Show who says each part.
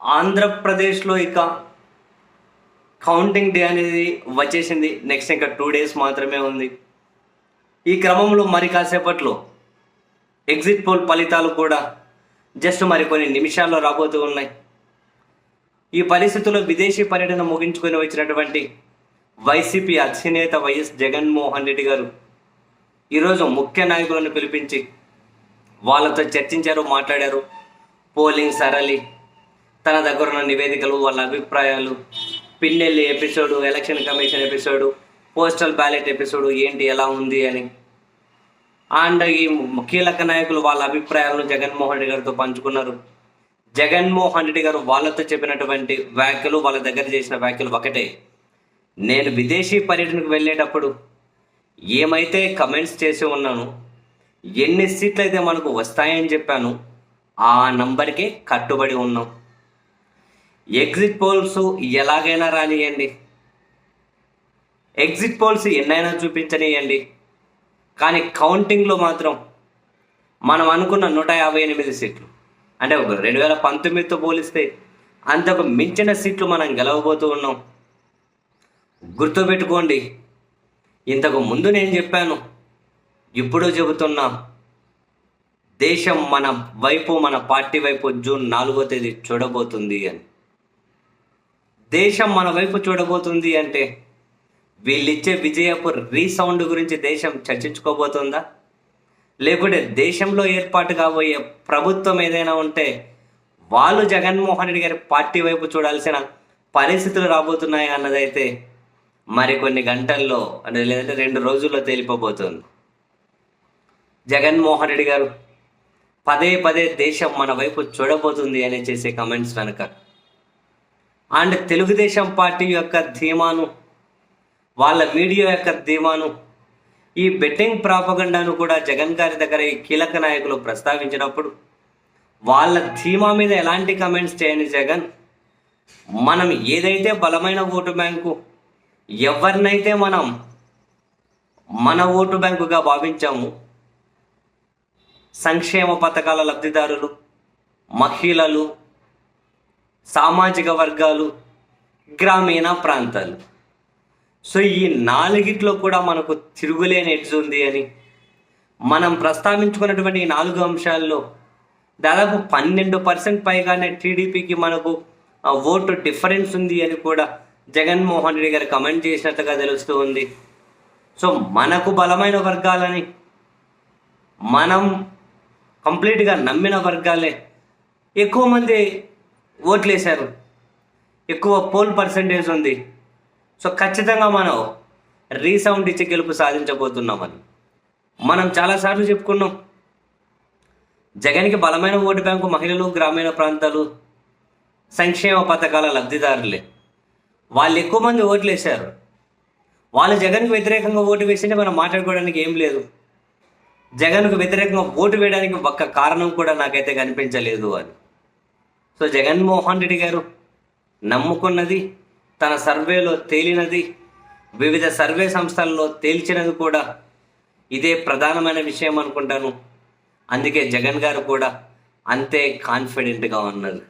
Speaker 1: ఆంధ్రప్రదేశ్లో ఇక counting day అనేది వచ్చేసింది. నెక్స్ట్ ఇంకా టూ డేస్ మాత్రమే ఉంది. ఈ క్రమంలో మరి కాసేపట్లో ఎగ్జిట్ పోల్ ఫలితాలు కూడా జస్ట్ మరి కొన్ని నిమిషాల్లో రాబోతూ ఉన్నాయి. ఈ పరిస్థితుల్లో విదేశీ పర్యటన ముగించుకొని వచ్చినటువంటి వైసీపీ అధినేత వైఎస్ జగన్మోహన్ రెడ్డి గారు ఈరోజు ముఖ్య నాయకులను పిలిపించి వాళ్ళతో చర్చించారు మాట్లాడారు. పోలింగ్ సరళి తన దగ్గర ఉన్న నివేదికలు వాళ్ళ అభిప్రాయాలు Pinnelli episode election commission episode postal ballot episode ఏంటి ఎలా ఉంది అని. అండ్ ఈ కీలక నాయకులు వాళ్ళ అభిప్రాయాలను జగన్మోహన్ రెడ్డి గారితో పంచుకున్నారు. జగన్మోహన్ రెడ్డి గారు వాళ్ళతో చెప్పినటువంటి వ్యాఖ్యలు వాళ్ళ దగ్గర చేసిన వ్యాఖ్యలు ఒకటే. నేను విదేశీ పర్యటనకు వెళ్ళేటప్పుడు ఏమైతే కమెంట్స్ చేసి ఉన్నాను ఎన్ని సీట్లు అయితే మనకు వస్తాయని చెప్పాను ఆ నంబర్కే కట్టుబడి ఉన్నాం. ఎగ్జిట్ పోల్స్ ఎలాగైనా రానియండి. ఎగ్జిట్ పోల్స్ ఎన్నైనా చూపించనియండి. కానీ కౌంటింగ్లో మాత్రం మనం అనుకున్న నూట యాభై ఎనిమిది సీట్లు. అంటే ఒక రెండు వేల పంతొమ్మిదితో పోలిస్తే అంతకు మించిన సీట్లు మనం గెలవబోతూ ఉన్నాం. గుర్తుపెట్టుకోండి ఇంతకు ముందు నేను చెప్పాను ఇప్పుడు చెబుతున్నా దేశం మన వైపు మన పార్టీ వైపు జూన్ నాలుగో తేదీ చూడబోతుంది అని. దేశం మన వైపు చూడబోతుంది అంటే వీళ్ళిచ్చే విజయపు రీసౌండ్ గురించి దేశం చర్చించుకోబోతుందా? లేకుంటే దేశంలో ఏర్పాటు కాబోయే ప్రభుత్వం ఏదైనా ఉంటే వాళ్ళు జగన్మోహన్ రెడ్డి గారి పార్టీ వైపు చూడాల్సిన పరిస్థితులు రాబోతున్నాయి అన్నదైతే మరికొన్ని గంటల్లో అంటే లేదంటే రెండు రోజుల్లో తేలిపోబోతుంది. జగన్మోహన్ రెడ్డి గారు పదే పదే దేశం మన వైపు చూడబోతుంది అని చేసే కమెంట్స్ వెనుక. అండ్ తెలుగుదేశం పార్టీ యొక్క ధీమాను వాళ్ళ మీడియా యొక్క ధీమాను ఈ బెట్టింగ్ ప్రాపగండాను కూడా జగన్ గారి దగ్గర ఈ కీలక నాయకులు ప్రస్తావించినప్పుడు వాళ్ళ ధీమా మీద ఎలాంటి కమెంట్స్ చేయని జగన్ మనం ఏదైతే బలమైన ఓటు బ్యాంకు ఎవరినైతే మనం మన ఓటు బ్యాంకుగా భావించాము సంక్షేమ పథకాల లబ్ధిదారులు మహిళలు సామాజిక వర్గాలు గ్రామీణ ప్రాంతాలు. సో ఈ నాలుగిట్లో కూడా మనకు తిరుగులేని ఎడ్జ్ ఉంది అని మనం ప్రస్తావించుకున్నటువంటి ఈ నాలుగు అంశాల్లో దాదాపు పన్నెండు పర్సెంట్ పైగానే టీడీపీకి మనకు ఆ, ఓటు డిఫరెన్స్ ఉంది అని కూడా జగన్మోహన్ రెడ్డి గారు కమెంట్ చేసినట్టుగా తెలుస్తూ ఉంది. సో మనకు బలమైన వర్గాలని మనం కంప్లీట్గా నమ్మిన వర్గాలే ఎక్కువ మంది ఓట్లేశారు. ఎక్కువ పోల్ పర్సంటేజ్ ఉంది. సో ఖచ్చితంగా మనం రీసౌండ్ ఇచ్చి గెలుపు సాధించబోతున్నామని మనం. చాలాసార్లు చెప్పుకున్నాం. జగన్కి బలమైన ఓటు బ్యాంకు మహిళలు గ్రామీణ ప్రాంతాలు సంక్షేమ పథకాల లబ్ధిదారులే. వాళ్ళు ఎక్కువ మంది ఓట్లు వేశారు వాళ్ళు జగన్కి వ్యతిరేకంగా ఓటు వేసింటే మనం మాట్లాడుకోవడానికి ఏం లేదు. జగన్కు వ్యతిరేకంగా ఓటు వేయడానికి ఒక్క కారణం కూడా నాకైతే కనిపించలేదు అని. సో జగన్మోహన్ రెడ్డి గారు నమ్ముకున్నది తన సర్వేలో తేలినది వివిధ సర్వే సంస్థల్లో తేల్చినది కూడా ఇదే ప్రధానమైన విషయం అనుకుంటాను. అందుకే జగన్ గారు కూడా అంతే కాన్ఫిడెంట్గా ఉన్నారు